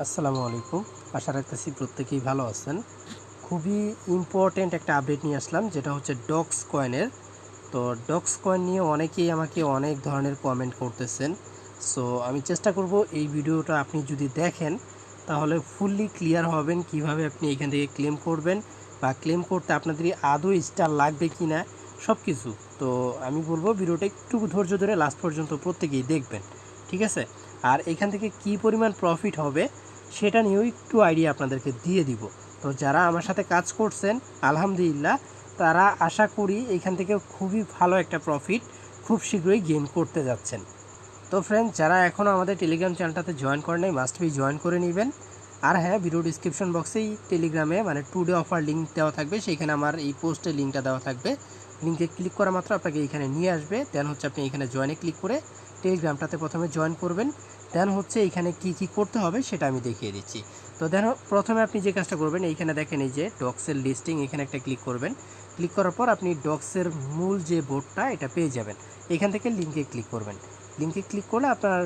আসসালামু আলাইকুম। আশা রাখতেছি প্রত্যেকেই ভালো আছেন। খুবই ইম্পর্ট্যান্ট একটা আপডেট নিয়ে আসলাম, যেটা হচ্ছে ডক্স কয়েনের তো ডক্স কয়েন নিয়ে অনেকেই আমাকে অনেক ধরনের কমেন্ট করতেছেন। সো আমি চেষ্টা করব এই ভিডিওটা আপনি যদি দেখেন, তাহলে ফুললি ক্লিয়ার হবেন কীভাবে আপনি এখান থেকে ক্লেম করবেন বা ক্লেম করতে আপনাদের আদৌ স্টার লাগবে কি না সব কিছু তো আমি বলব, ভিডিওটা একটু ধৈর্য ধরে লাস্ট পর্যন্ত প্রত্যেকেই দেখবেন। ঠিক আছে? আর এখান থেকে কি পরিমাণ প্রফিট হবে, সেটা নিয়েও একটু আইডিয়া আপনাদেরকে দিয়ে দিব। তো যারা আমার সাথে কাজ করছেন, আলহামদুলিল্লাহ, তারা আশা করি এখান থেকে খুবই ভালো একটা প্রফিট খুব শীঘ্রই গেইন করতে যাচ্ছেন। তো ফ্রেন্ড যারা এখনও আমাদের টেলিগ্রাম চ্যানেলটাতে জয়েন করে নাই মাস্ট বি জয়েন করে নেবেন। আর হ্যাঁ ভিডিও ডিসক্রিপশন বক্সেই টেলিগ্রামে মানে টু ডে অফার লিঙ্ক দেওয়া থাকবে সেইখানে আমার এই পোস্টের লিঙ্কটা দেওয়া থাকবে। লিঙ্কে ক্লিক করা মাত্র আপনাকে এখানে নিয়ে আসবে দেন হচ্ছে আপনি এখানে জয়েনে ক্লিক করে টেলিগ্রামটাতে প্রথমে জয়েন করবেন। দেন হচ্ছে এখানে কি কি করতে হবে সেটা আমি দেখিয়ে দিচ্ছি। তো দেন প্রথমে আপনি যে কাজটা করবেন, এইখানে দেখেন এই যে ডক্সের লিস্টিং এখানে একটা ক্লিক করবেন। ক্লিক করার পর আপনি ডক্সের মূল যে বোর্ডটা এটা পেয়ে যাবেন। এখান থেকে লিঙ্কে ক্লিক করবেন। লিঙ্কে ক্লিক করলে আপনার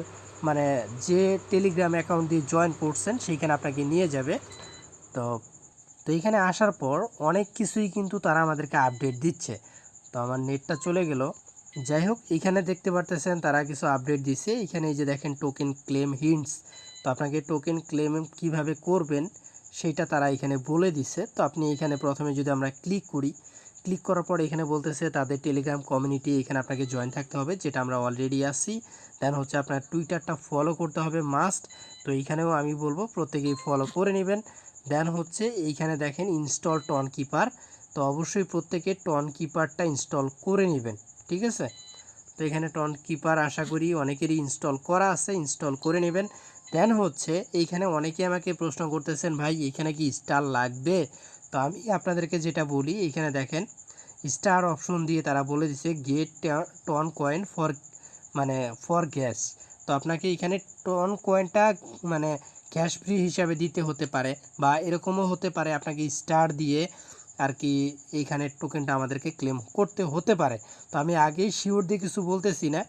মানে যে টেলিগ্রাম অ্যাকাউন্ট দিয়ে জয়েন করছেন, সেইখানে আপনাকে নিয়ে যাবে। তো তো এখানে আসার পর অনেক কিছুই কিন্তু তারা আমাদেরকে আপডেট দিচ্ছে। তো আমার নেটটা চলে গেল। যাই হোক এখানে দেখতে পারতেছেন তারা কিছু আপডেট দিছে। এখানে এই যে দেখেন টোকেন ক্লেম হিন্টস তো আপনাকে টোকেন ক্লেম কীভাবে করবেন সেইটা তারা এখানে বলে দিছে। তো আপনি এখানে প্রথমে যদি আমরা ক্লিক করি ক্লিক করার পর এখানে বলতেছে তাদের টেলিগ্রাম কমিউনিটি এখানে আপনাকে জয়েন থাকতে হবে, যেটা আমরা অলরেডি আসছি দেন হচ্ছে আপনার টুইটারটা ফলো করতে হবে মাস্ট তো এইখানেও আমি বলব, প্রত্যেকেই ফলো করে নেবেন। দেন হচ্ছে এইখানে দেখেন ইনস্টল টন কিপার তো অবশ্যই প্রত্যেকে টন কিপারটা ইনস্টল করে নেবেন। ঠিক আছে? তো এখানে টন কিপার আশা করি অনেকেরই ইনস্টল করা আছে ইনস্টল করে নেবেন। দেন হচ্ছে, এইখানে অনেকে আমাকে প্রশ্ন করতেছেন, ভাই, এখানে কি স্টার লাগবে? তো আমি আপনাদেরকে যেটা বলি, এখানে দেখেন স্টার অপশন দিয়ে তারা বলে দিছে গেট টন কয়েন ফর মানে ফর গ্যাস তো আপনাকে এখানে টন কয়েনটা মানে ক্যাশ ফ্রি হিসাবে দিতে হতে পারে বা এরকমও হতে পারে আপনাকে স্টার দিয়ে আর কি এইখানে টোকেনটা আমাদেরকে ক্লেম করতে হতে পারে। তো আমি আগেই শিওর দিয়ে কিছু বলতেছি না।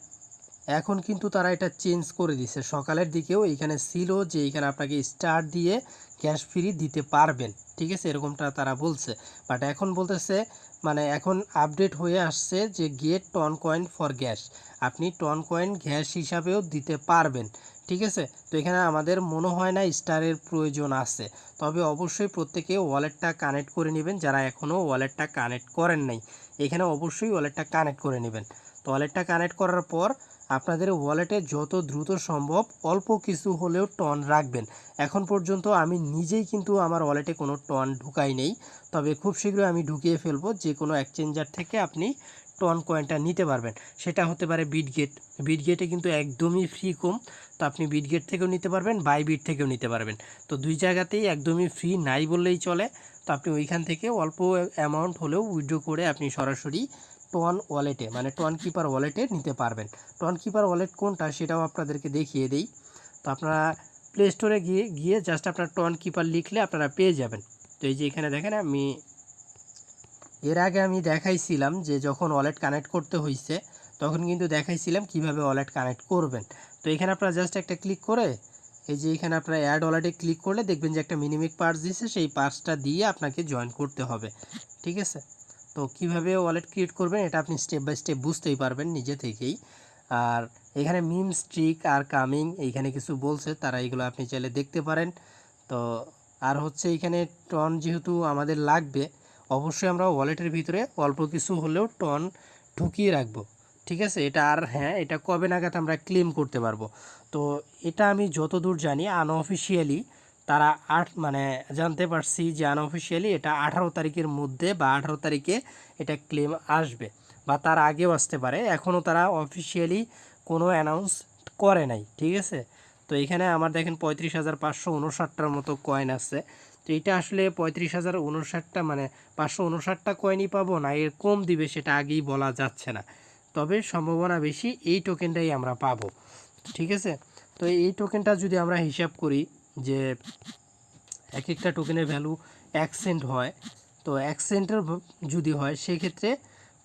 এখন কিন্তু তারা এটা চেঞ্জ করে দিছে। সকালের দিকেও এইখানে ছিল যে এইখানে আপনাকে স্টার দিয়ে ক্যাশ ফ্রি দিতে পারবেন। ঠিক আছে? এরকমটা তারা বলছে। বাট এখন বলতেছে মানে এখন আপডেট হয়ে আসছে যে get ton coin for gas আপনি টন কয়েন গ্যাস হিসাবেও দিতে পারবেন। ঠিক আছে? তো এখানে আমাদের মনে হয় না স্টারের প্রয়োজন আছে। তবে অবশ্যই প্রত্যেকে ওয়ালেটটা কানেক্ট করে নেবেন, যারা এখনও ওয়ালেটটা কানেক্ট করেন নাই। এখানে অবশ্যই ওয়ালেটটা কানেক্ট করে নেবেন। তো ওয়ালেটটা কানেক্ট করার পর আপনাদের ওয়ালেটে যত দ্রুত সম্ভব অল্প কিছু হলেও টন রাখবেন। এখন পর্যন্ত আমি নিজেই কিন্তু আমার ওয়ালেটে কোনো টন ঢুকাই নেই। তবে খুব শীঘ্রই আমি ঢুকিয়ে ফেলব যে কোনো এক্সচেঞ্জার থেকে আপনি টন কয়েনটা নিতে পারবেন। সেটা হতে পারে বিটগেট বিটগেটে কিন্তু একদমই ফ্রি কম। তো আপনি বিটগেট থেকেও নিতে পারবেন বাই বিট থেকেও নিতে পারবেন। তো দুই জায়গাতেই একদমই ফ্রি নাই বললেই চলে। তো আপনি ওইখান থেকে অল্প অ্যামাউন্ট হলেও উইথড্র করে আপনি সরাসরি টন ওয়ালেটে মানে টন কিপার ওয়ালেটে নিতে পারবেন। টন কিপার ওয়ালেট কোনটা সেটাও আপনাদেরকে দেখিয়ে দেই। তো আপনারা প্লে স্টোরে গিয়ে গিয়ে জাস্ট আপনার টন কিপার লিখলে আপনারা পেয়ে যাবেন। তো এই যে এখানে দেখেন আমি এর আগে আমি দেখাইছিলাম যে যখন ওয়ালেট কানেক্ট করতে হয়েছে তখন কিন্তু দেখাইছিলাম কীভাবে ওয়ালেট কানেক্ট করবেন। তো এখানে আপনারা জাস্ট একটা ক্লিক করে, এই যে এখানে আপনারা অ্যাড ওয়ালেটে ক্লিক করলে দেখবেন যে একটা মিনিমিক পার্স দিয়েছে সেই পার্সটা দিয়ে আপনাকে জয়েন করতে হবে। ঠিক আছে? তো কীভাবে ওয়ালেট ক্রিয়েট করবেন, এটা আপনি স্টেপ বাই স্টেপ বুঝতেই পারবেন নিজে থেকেই। আর এখানে মিম স্ট্রিক আর কামিং এইখানে কিছু বলছে, তারা এগুলো আপনি চাইলে দেখতে পারেন। তো আর হচ্ছে এখানে টন যেহেতু আমাদের লাগবে অবশ্যই আমরা ওয়ালেটের ভিতরে অল্প কিছু হলেও টন ঢুকিয়ে রাখব। ঠিক আছে? এটা আর হ্যাঁ এটা কবে নাগাদ আমরা ক্লেম করতে পারব? তো এটা আমি যতদূর জানি আনঅফিসিয়ালি তারা আট মানে জানতে পারছি যে আনঅফিসিয়ালি এটা আঠারো তারিখের মধ্যে বা আঠারো তারিখে এটা ক্লেম আসবে বা তার আগেও আসতে পারে। এখনও তারা অফিসিয়ালি কোনো অ্যানাউন্স করে নাই। ঠিক আছে? তো এখানে আমার দেখেন পঁয়ত্রিশ হাজার পাঁচশো উনষাটটার মতো কয়েন আছে। তো এটা আসলে পঁয়ত্রিশ হাজার উনষাটটা মানে পাঁচশো উনষাটটা কয়েনই পাবো না, এর কম দিবে সেটা আগেই বলা যাচ্ছে না। তবে সম্ভাবনা বেশি এই টোকেনটাই আমরা পাবো। ঠিক আছে? তো এই টোকেনটা যদি আমরা হিসাব করি যে এক একটা টোকেনের ভ্যালু এক সেন্ট হয়, তো এক সেন্টের যদি হয়, সেক্ষেত্রে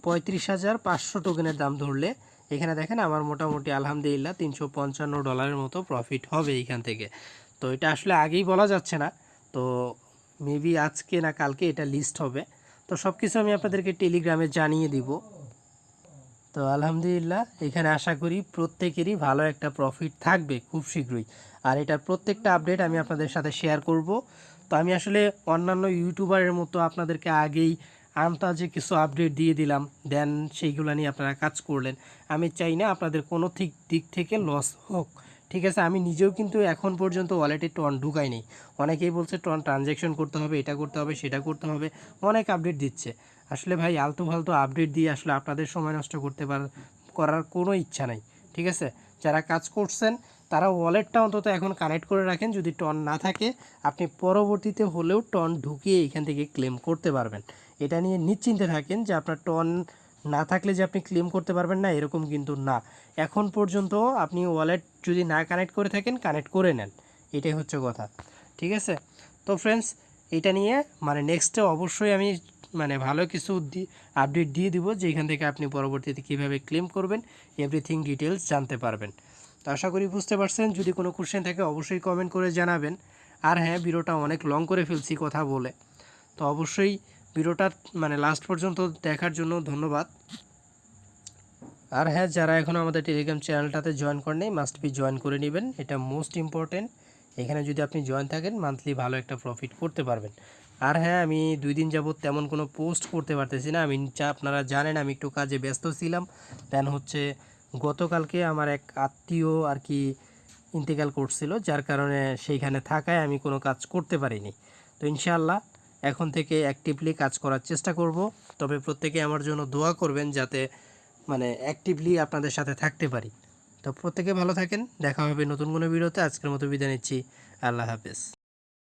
পঁয়ত্রিশ হাজার পাঁচশো টোকেনের দাম ধরলে এখানে দেখেন আমার মোটামুটি আলহামদুলিল্লাহ তিনশো পঞ্চান্ন ডলারের মতো প্রফিট হবে এইখান থেকে। তো এটা আসলে আগেই বলা যাচ্ছে না। তো মেবি আজকে না কালকে এটা লিস্ট হবে। তো সব কিছু আমি আপনাদেরকে টেলিগ্রামে জানিয়ে দিব। তো আলহামদুলিল্লাহ, এখানে আশা করি প্রত্যেকেরই ভালো একটা প্রফিট থাকবে খুব শীঘ্রই। আর এটার প্রত্যেকটা আপডেট আমি আপনাদের সাথে শেয়ার করব। তো আমি আসলে অন্যান্য ইউটিউবারের মতো আপনাদেরকে আগেই আন্তাজে কিছু আপডেট দিয়ে দিলাম দেন সেইগুলো নিয়ে আপনারা কাজ করলেন। আমি চাই না আপনাদের কোনো দিক থেকে লস হোক। ঠিক আছে, আমি নিজেও কিন্তু এখন পর্যন্ত ওয়ালেটে টন ঢুকাই নেই অনেকেই বলছে টন ট্রানজ্যাকশন করতে হবে, এটা করতে হবে, সেটা করতে হবে, অনেক আপডেট দিচ্ছে। আসলে ভাই, আলতু ফালতু আপডেট দিয়ে আসলে আপনাদের সময় নষ্ট করতে পার, করার কোনো ইচ্ছা নাই, ঠিক আছে? যারা কাজ করছেন, তারা ওয়ালেটটা অন্তত এখন কানেক্ট করে রাখেন, যদি টন না থাকে, আপনি পরবর্তীতে হলেও টন ঢুকিয়ে এখান থেকে ক্লেম করতে পারবেন। এটা নিয়ে নিশ্চিন্তে থাকেন যে আপনার টন না থাকলে যে আপনি ক্লেম করতে পারবেন না, এরকম কিন্তু না। এখন পর্যন্ত আপনি ওয়ালেট যদি না কানেক্ট করে থাকেন কানেক্ট করে নেন। এটাই হচ্ছে কথা। ঠিক আছে? তো ফ্রেন্ডস এটা নিয়ে মানে নেক্সটে অবশ্যই আমি মানে ভালো কিছু আপডেট দিয়ে দিব যে এখান থেকে আপনি পরবর্তীতে কীভাবে ক্লেম করবেন এভরিথিং ডিটেলস জানতে পারবেন। তো আশা করি বুঝতে পারছেন। যদি কোনো কোশ্চেন থাকে, অবশ্যই কমেন্ট করে জানাবেন। আর হ্যাঁ ভিডিওটা অনেক লং করে ফেলছি কথা বলে। তো অবশ্যই ভিডিওটা মানে লাস্ট পর্যন্ত দেখার জন্য ধন্যবাদ। আর হ্যাঁ যারা এখনও আমাদের টেলিগ্রাম চ্যানেলটাতে জয়েন করেনি মাস্ট বি জয়েন করে নেবেন। এটা মোস্ট ইম্পর্টেন্ট এখানে যদি আপনি জয়েন থাকেন মান্থলি ভালো একটা প্রফিট করতে পারবেন। আর হ্যাঁ আমি দুই দিন যাবত তেমন কোনো পোস্ট করতে পারতেছি না। আমি আপনারা জানেন, আমি একটু কাজে ব্যস্ত ছিলাম। দেন হচ্ছে গতকালকে আমার এক আত্মীয় আর কি ইন্তেকাল করছিল, যার কারণে সেইখানে থাকায় আমি কোনো কাজ করতে পারিনি। তো ইনশাআল্লাহ এখন থেকে অ্যাক্টিভলি কাজ করার চেষ্টা করব। তবে প্রত্যেকে আমার জন্য দোয়া করবেন যাতে মানে অ্যাক্টিভলি আপনাদের সাথে থাকতে পারি। তো প্রত্যেকে ভালো থাকেন। দেখা হবে নতুন কোনো ভিডিওতে আজকের মতো বিদায় নিচ্ছি। আল্লাহ হাফেজ।